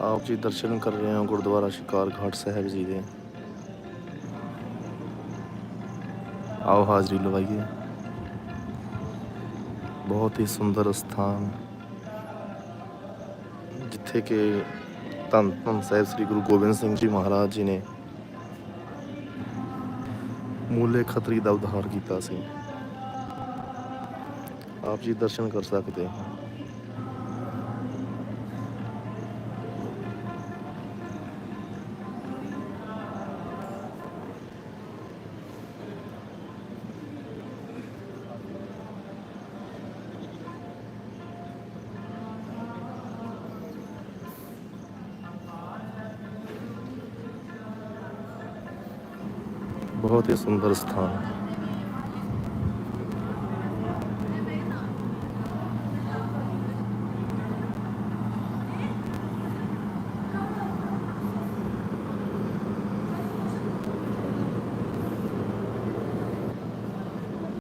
ਆਪ ਜੀ ਦਰਸ਼ਨ ਕਰ ਰਹੇ ਹੋ ਗੁਰਦੁਆਰਾ ਸ਼ਿਕਾਰ ਘਾਟ ਸਾਹਿਬ ਜੀ ਦੇ। ਆਓ ਹਾਜ਼ਰੀ ਲਵਾਈਏ। ਬਹੁਤ ਹੀ ਸੁੰਦਰ ਸਥਾਨ। ਜਿੱਥੇ ਕਿ ਧੰਨ ਧੰਨ ਸਾਹਿਬ ਸ੍ਰੀ ਗੁਰੂ ਗੋਬਿੰਦ ਸਿੰਘ ਜੀ ਮਹਾਰਾਜ ਜੀ ਨੇ ਮੂਲੇ ਖਤਰੀ ਦਾ ਉଦ୍ਧਾਰ ਕੀਤਾ ਸੀ। ਆਪ ਜੀ ਦਰਸ਼ਨ ਕਰ ਸਕਦੇ ਹੋ। ਬਹੁਤ ਹੀ ਸੁੰਦਰ ਸਥਾਨ